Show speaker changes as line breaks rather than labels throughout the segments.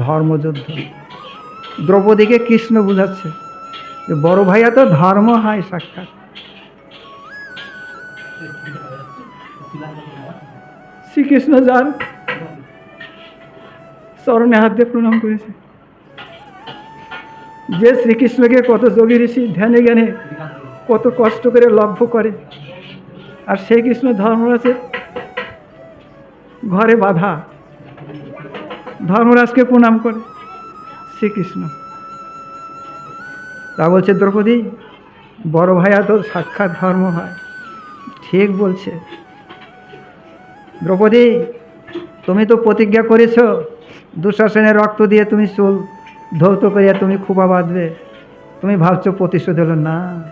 ধর্মযুদ্ধ। দ্রৌপদীকে কৃষ্ণ বুঝাচ্ছে যে, বড় ভাইয়া তো ধর্ম হয়, সাক্ষাৎ। শ্রীকৃষ্ণ যার চরণে হাত দিয়ে প্রণাম করেছে। যে শ্রীকৃষ্ণকে কত যোগী ঋষি ধ্যানে জ্ঞানে কত কষ্ট করে লভ্য করে, আর সেই কৃষ্ণ ধর্ম ধর্মরাজের ঘরে বাধা ধর্মরাজকে প্রণাম করে। শ্রীকৃষ্ণ। তা বলছে, দ্রৌপদী, বড় ভাইয়া তো সাক্ষাৎ ধর্ম হয়। ঠিক বলছে। দ্রৌপদী, তুমি তো প্রতিজ্ঞা করেছ দুঃশাসনের রক্ত দিয়ে তুমি চুল ধৌত করিয়া তুমি খুবা বাঁধবে। তুমি ভাবছ প্রতিশোধ হলো না।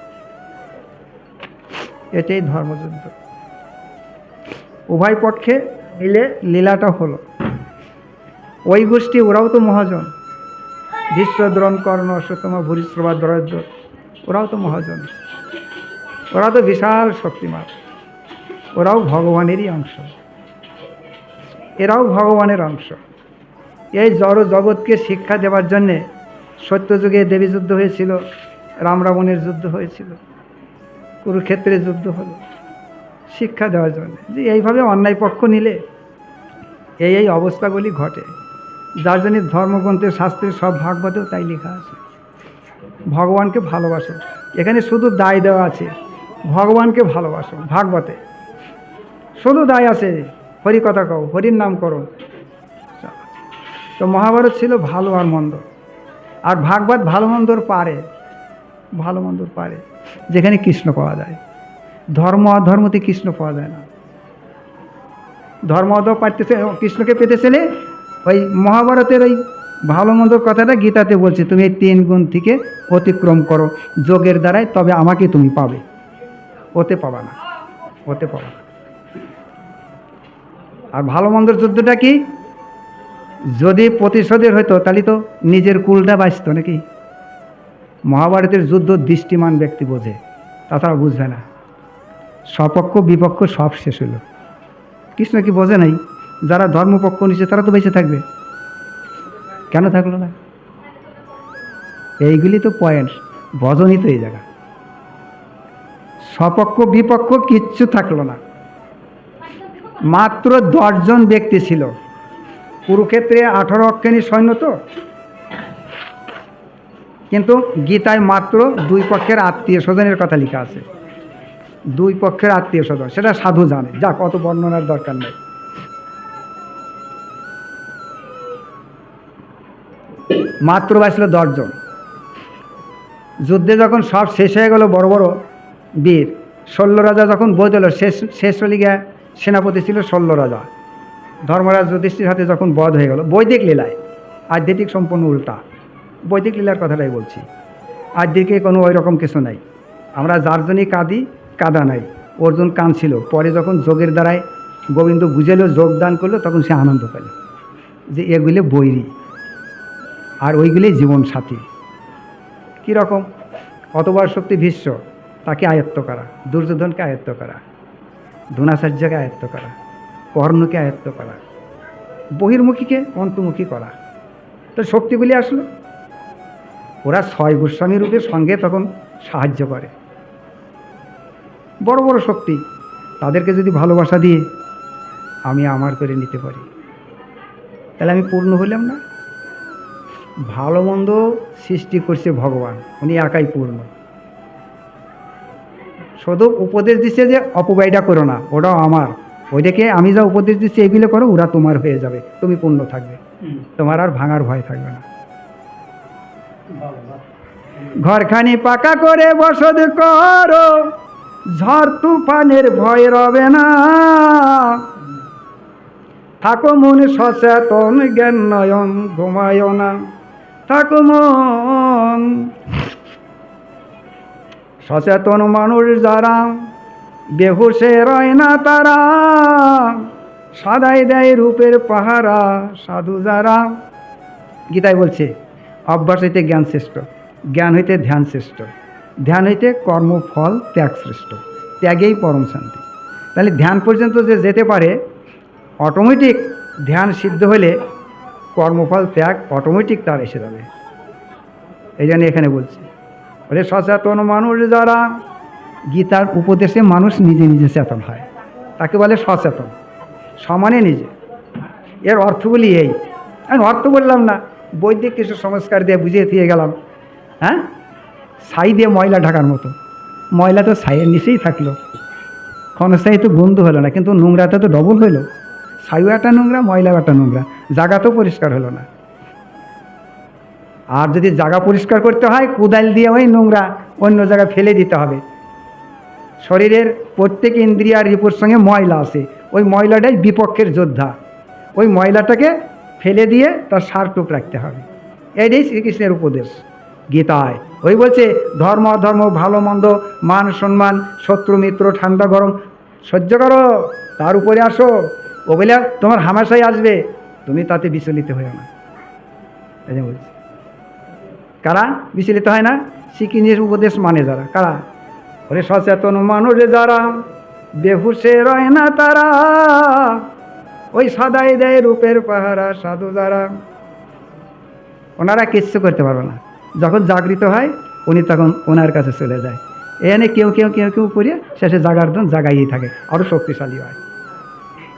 এটাই ধর্মযুদ্ধ। উভয় পক্ষে মিলে লীলাটা হলো। ওই গোষ্ঠী ওরাও তো মহাজন। বিশ্বদ্রণ, কর্ণ অশ্বতম ভূরিশ্রবা দরদ্র ওরাও তো মহাজন। ওরা তো বিশাল শক্তিমান। ওরাও ভগবানেরই অংশ। এরাও ভগবানের অংশ। এই জড় জগৎকে শিক্ষা দেওয়ার জন্যে সত্যযুগে দেবী যুদ্ধ হয়েছিল, রাম রাবণের যুদ্ধ হয়েছিল কুরুক্ষেত্রে যুদ্ধ হলো। শিক্ষা দেওয়ার জন্য। যে এইভাবে অন্যায় পক্ষ নিলে এই এই অবস্থাগুলি ঘটে। যার জন্য ধর্মগ্রন্থের শাস্ত্রের সব ভাগবতেও তাই লেখা আছে। ভগবানকে ভালোবাসো। এখানে শুধু দায় দেওয়া আছে। ভগবানকে ভালোবাসো, ভাগবতে। শুধু দায় আছে, হরি কথা কও, হরির নাম করো। তো মহাভারত ছিল ভালো আর মন্দ। আর ভাগবত ভালো মন্দর পারে, ভালো মন্দর পারে। যেখানে কৃষ্ণ পাওয়া যায়। ধর্ম অধর্মতে কৃষ্ণ পাওয়া যায় না। ধর্ম অধ পাইতেছে, কৃষ্ণকে পেতেছিলে ওই মহাভারতের ওই ভালো মন্দ কথাটা গীতাতে বলছে, তুমি এই তিন গুণ থেকে অতিক্রম করো। যোগের দ্বারাই তবে আমাকে তুমি পাবে। ওতে পাবা না। ওতে পাবা না। আর ভালো মন্দর যুদ্ধটা কি? যদি প্রতিশোধের হতো তাহলে তো নিজের কুলটা বাঁচত নাকি? মহাভারতের যুদ্ধ দৃষ্টিমান ব্যক্তি বোঝে, তাছাড়া বুঝবে না। স্বপক্ষ, বিপক্ষ সব শেষ হলো কৃষ্ণ কি বোঝে নাই? যারা ধর্মপক্ষ নিচ্ছে তারা তো বেঁচে থাকবে। কেন থাকল না? এইগুলি তো পয়েন্ট ভজনই তো এই জায়গা। স্বপক্ষ বিপক্ষ কিচ্ছু থাকল না। মাত্র দশজন ব্যক্তি ছিল। কুরুক্ষেত্রে আঠারো অক্ষেনী সৈন্য তো। কিন্তু গীতায় মাত্র দুই পক্ষের আত্মীয় স্বজনের কথা লেখা আছে। দুই পক্ষের আত্মীয় স্বজন, সেটা সাধু জানে। যা কত বর্ণনার দরকার নেই। মাত্র বাঁচল দশজন। যুদ্ধে যখন সব শেষ হয়ে গেল বড় বড় বীর শল্য রাজা যখন বই দিল শেষ শেষ হলে গিয়ে সেনাপতি ছিল শল্য রাজা। ধর্মরাজ যুধিষ্ঠির হাতে যখন বধ হয়ে গেল, বৈদিক লীলায়, আধ্যাত্মিক সম্পূর্ণ উল্টা। বৈদিক লীলার কথাটাই বলছি। আধ্যাত্মিকে কোনো ওই রকম কিছু নাই। আমরা যার জন্যই কাঁদি, কাদা নাই। অর্জুন কাঁদছিল। পরে যখন যোগের দ্বারায় গোবিন্দ বুঝেলো যোগদান করল, তখন সে আনন্দ পেল যে এগুলো বৈরী। আর ওইগুলি জীবন সাথী কীরকম? অতবার শক্তি ভীষ্ম? তাকে আয়ত্ত করা। দুর্যোধনকে আয়ত্ত করা। দ্রোণাচার্যকে আয়ত্ত করা। কর্ণকে আয়ত্ত করা। বহির্মুখীকে অন্তর্মুখী করা। তো শক্তিগুলি আসলো। ওরা ছয় গোস্বামী রূপে সঙ্গে তখন সাহায্য করে। বড় বড় শক্তি। তাদেরকে যদি ভালোবাসা দিয়ে আমি আমার করে নিতে পারি। তাহলে আমি পূর্ণ হইলাম না? ভালো মন্দ সৃষ্টি করছে ভগবান। উনি একাই পূর্ণ। শুধু উপদেশ দিচ্ছে যে অপব্যয়টা করো না ওটাও আমার। ওইটাকে আমি যা উপদেশ দিচ্ছি এগুলো করো ওরা তোমার হয়ে যাবে তুমি পূর্ণ থাকবে। তোমার আর ভাঙার ভয় থাকবে না। ঘরখানি পাকা করে বসত করো ঝড় তুফানের ভয় রবে না। থাকো মন সচেতন জ্ঞান নয়ন ঘুমায় না। থাকো মন। সচেতন মানুষ যারা বেহুশে রয় না তারা সাদাই দেয় রূপের পাহারা সাধু যারা। গীতায় বলছে, অভ্যাস হইতে জ্ঞান শ্রেষ্ঠ, জ্ঞান হইতে ধ্যান শ্রেষ্ঠ, ধ্যান হইতে কর্মফল ত্যাগ শ্রেষ্ঠ, ত্যাগেই পরম শান্তি। তাহলে ধ্যান পর্যন্ত যে যেতে পারে অটোমেটিক ধ্যান সিদ্ধ হলে কর্মফল ত্যাগ অটোমেটিক তার এসে যাবে। এই জন্য এখানে বলছি, বলে সচেতন মানুষ যারা গীতার উপদেশে মানুষ নিজে নিজে চেতন হয়, তাকে বলে সচেতন, সমানে নিজে। এর অর্থগুলি এই, আমি অর্থ বললাম না, বৈদিক কিছু সংস্কার দিয়ে বুঝিয়ে দিয়ে গেলাম হ্যাঁ? ছাই দিয়ে ময়লা ঢাকার মতো। ময়লা তো ছাইয়ের নিচেই থাকল। ক্ষণস্থায়ী তো গন্ধ হলো না, কিন্তু নোংরাটা তো ডবল হলো। ছাইও একটা নোংরা ময়লাও একটা নোংরা জায়গা তো পরিষ্কার হলো না। আর যদি জায়গা পরিষ্কার করতে হয়, কোদাল দিয়ে ওই নোংরা অন্য জায়গায় ফেলে দিতে হবে। শরীরের প্রত্যেক ইন্দ্রিয়ার রিপুর সঙ্গে ময়লা আছে। ওই ময়লাটাই বিপক্ষের যোদ্ধা। ওই ময়লাটাকে ফেলে দিয়ে তার সারটুক রাখতে হবে। এটাই শ্রীকৃষ্ণের উপদেশ। গীতায় ওই বলছে, ধর্ম অধর্ম, ভালো মন্দ, মান সম্মান, শত্রু মিত্র, ঠান্ডা গরম, সহ্য করো, তার উপরে আসো। ও বলে তোমার হামেশাই আসবে। তুমি তাতে বিচলিত হয়েও না। এই যে বলছি। কারা? বিচলিত হয় না? শ্রীকৃষ্ণের উপদেশ মানে যারা। কারা? ওরে সচেতন মানুষ যারা, বেহুশে রয় না তারা। ওই সাদাই দেয় রূপের পাহারা সাধু যারা। ওনারা কিচ্ছু করতে পারবে না। যখন জাগৃত হয়, উনি তখন ওনার কাছে চলে যায়। এনে কেউ কেউ কেউ কেউ করিয়ে শেষে জাগার দন জাগাইয়েই থাকে। আরও শক্তিশালী হয়।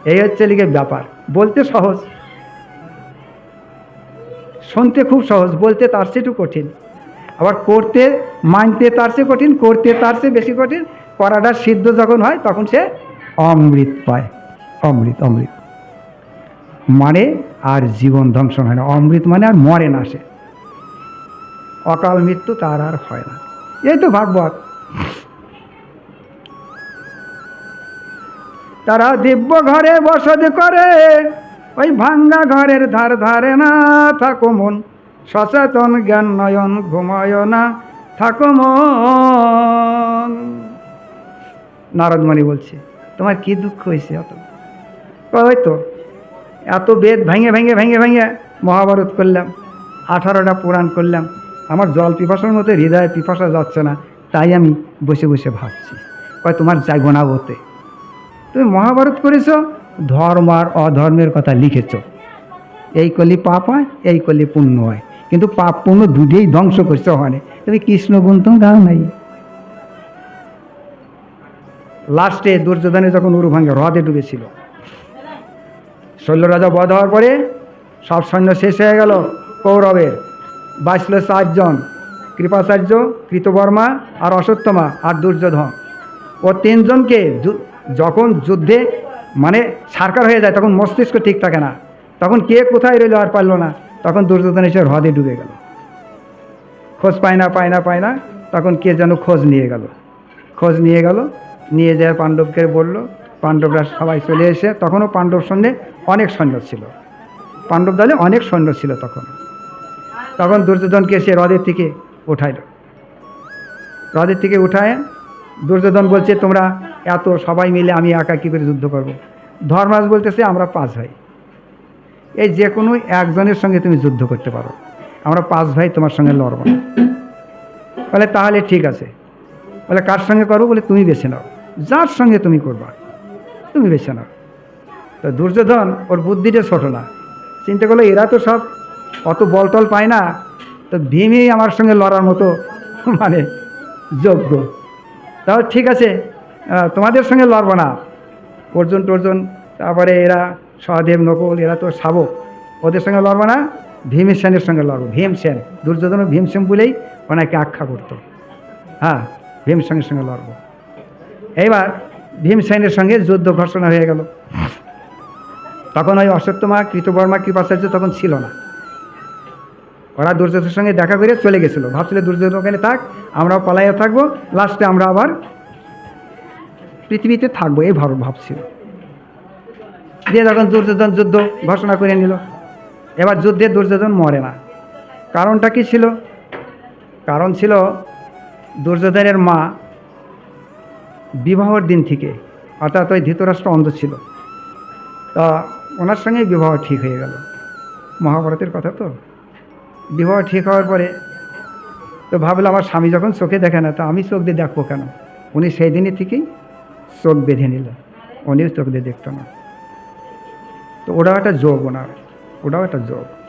এই হচ্ছে লিগে ব্যাপার। বলতে সহজ। শুনতে খুব সহজ, বলতে তার একটু কঠিন। আবার করতে, মানতে তার চেয়ে কঠিন, করতে তার চেয়ে বেশি কঠিন। করাটা সিদ্ধ যখন হয়, তখন সে অমৃত পায়। অমৃত অমৃত। মানে আর জীবন ধ্বংস হয় না। অমৃত মানে আর মরে না সে। অকাল মৃত্যু তার আর হয় না। এই তো ভাগবত। তারা দিব্য ঘরে বসত করে। ওই ভাঙ্গা ঘরের ধার ধারে না থাকো মন। সচেতন জ্ঞান নয়ন ঘুমায় না থাকো মন। নারদমণি বলছে, তোমার কি দুঃখ হয়েছে অত? ওই তো, এত বেদ ভেঙে ভেঙে ভেঙে ভেঙে মহাভারত করলাম, আঠারোটা পুরাণ করলাম। আমার জল পিপাসার মতো হৃদয় পিপাসা যাচ্ছে না, তাই আমি বসে বসে ভাবছি। কয়, তোমার যাইব না বলতে তুমি মহাভারত করেছ ধর্ম আর অধর্মের কথা লিখেছ। এই কলি পাপ হয়, এই কলি পুণ্য হয়। কিন্তু পাপ পুণ্য দুটোই ধ্বংস করছে হয় তুমি কৃষ্ণ গুণ তো গাও নাই। লাস্টে দুর্যোধনে যখন উরুভাঙ্গে হ্রদে ডুবেছিল। শৈল রাজা বধ হওয়ার পরে সব সৈন্য শেষ হয়ে গেল কৌরবের। বাঁচল চারজন, কৃপাচার্য, কৃতবর্মা আর অশ্বত্থমা আর দুর্যোধন। ও তিনজনকে যখন যুদ্ধে মানে সারকার হয়ে যায়, তখন মস্তিষ্ক ঠিক থাকে না। তখন কে কোথায় রইল আর পারল না, তখন দুর্যোধন এসে হ্রদে ডুবে গেল। খোঁজ পায় না পায় না পায় না, তখন কে যেন খোঁজ নিয়ে গেল। খোঁজ নিয়ে গেল, নিয়ে যায় পাণ্ডবকে বলল, পাণ্ডবরা সবাই চলে এসে, তখনও পাণ্ডব সৈন্যে অনেক সৈন্য ছিল। পাণ্ডব দলে অনেক সৈন্য ছিল তখন। তখন দুর্যোধনকে সে হ্রদের থেকে উঠাইল। হ্রদের থেকে উঠায় দুর্যোধন বলছে, তোমরা এত সবাই মিলে আমি একা কী করে যুদ্ধ করব? ধর্মাজ বলতেছে, আমরা পাঁচ ভাই। এই যে কোনো একজনের সঙ্গে তুমি যুদ্ধ করতে পারো। আমরা পাঁচ ভাই তোমার সঙ্গে লড়ব না। বলে, তাহলে ঠিক আছে। বলে, কার সঙ্গে করব বলে, তুমি বেছে নাও। যার সঙ্গে তুমি করবা, তুমি বেছে নাও। তো দুর্যোধন ওর বুদ্ধিটা ছোটো না। চিন্তা করল, এরা তো সব অত বলটল পায় না। তো ভীমই আমার সঙ্গে লড়ার মতো মানে যোগ্য। তাও ঠিক আছে তোমাদের সঙ্গে লড়বো না। অর্জুন টর্জুন, তারপরে এরা সহদেব, নকুল, এরা তো শাবক, ওদের সঙ্গে লড়বো না ভীমসেনের সঙ্গে লড়বো। ভীমসেন দুর্যোধন ভীমসেন বলেই ওনাকে আখ্যা করতো। হ্যাঁ ভীমসেনের সঙ্গে লড়বো। এইবার ভীমসেনের সঙ্গে যুদ্ধ ঘোষণা হয়ে গেল। তখন ওই অশ্বত্থমা কৃতবর্মা কৃপাচার্য তখন ছিল না। ওরা দুর্যোধনের সঙ্গে দেখা করে চলে গেছিল। ভাবছিল দুর্যোধন ওখানে থাক, আমরাও পালাইয়া থাকব, লাস্টে আমরা আবার পৃথিবীতে থাকব এই ভাব ভাবছিল। দিয়ে যখন দুর্যোধন যুদ্ধ ঘোষণা করে নিল, এবার যুদ্ধে দুর্যোধন মরে না। কারণটা কি ছিল? কারণ ছিল দুর্যোধনের মা বিবাহর দিন থেকে, অর্থাৎ ওই ধৃতরাষ্ট্র অন্ধ ছিল। তা ওনার সঙ্গে বিবাহ ঠিক হয়ে গেল। মহাভারতের কথা তো? বিবাহ ঠিক হওয়ার পরে তো ভাবলো আমার স্বামী যখন চোখে দেখে না, তো আমি চোখ দিয়ে দেখব কেন? উনি সেই দিনই থেকেই চোখ বেঁধে নিল। উনিও চোখ দিয়ে দেখত না। তো ওটাও একটা যোগ ওনার, ওটাও একটা যোগ।